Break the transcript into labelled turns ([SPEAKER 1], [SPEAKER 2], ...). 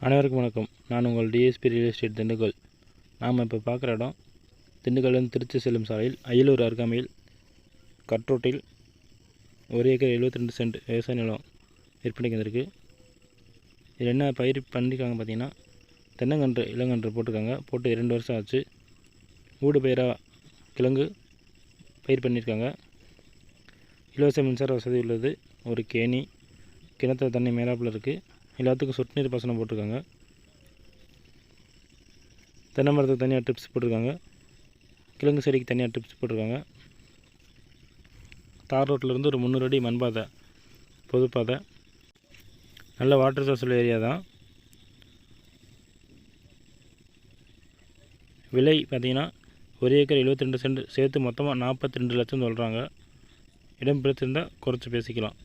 [SPEAKER 1] அனைவருக்கும் வணக்கம். நான் உங்கள் டிஎஸ்பி ரியல் எஸ்டேட் திண்டுக்கல். நாம் இப்போ பார்க்குற இடம் திண்டுக்கல்லேருந்து திருச்சி செல்லும் சாலையில் அயலூர் அருகாமையில் கட்ரோட்டில் ஒரு ஏக்கர் 72 ரெண்டு சென்ட் விவசாய நிலம் விற்பனைக்கு வந்திருக்கு. இதில் என்ன பயிர் பண்ணியிருக்காங்க பார்த்தீங்கன்னா தென்னங்கன்று இளங்கன்று போட்டிருக்காங்க. போட்டு இரண்டு வருஷம் ஆச்சு. ஊடு பயிராக கிழங்கு பயிர் பண்ணியிருக்காங்க இலவச மின்சார வசதி உள்ளது. ஒரு கேணி கிணத்துல தண்ணி மேலாப்பில் இருக்குது எல்லாத்துக்கும் சொட்டு நீர் பாசனம் போட்டிருக்காங்க. தென்னை மரத்துக்கு தனியாக ட்ரிப்ஸ் போட்டிருக்காங்க. கிழங்கு செடிக்கு தனியாக ட்ரிப்ஸ் போட்டிருக்காங்க. தார் ரோட்டில் இருந்து ஒரு முந்நூறு அடி மண் பாதை பொது பாதை நல்ல வாட்டர் சோர்ஸ் உள்ள ஏரியா தான். விலை பார்த்திங்கன்னா ஒரு ஏக்கர் 72 ரெண்டு சென்ட் சேர்த்து மொத்தமாக நாற்பத்தி ரெண்டு லட்சம் சொல்கிறாங்க இடம் பிடிச்சிருந்தால் குறைச்சி பேசிக்கலாம்.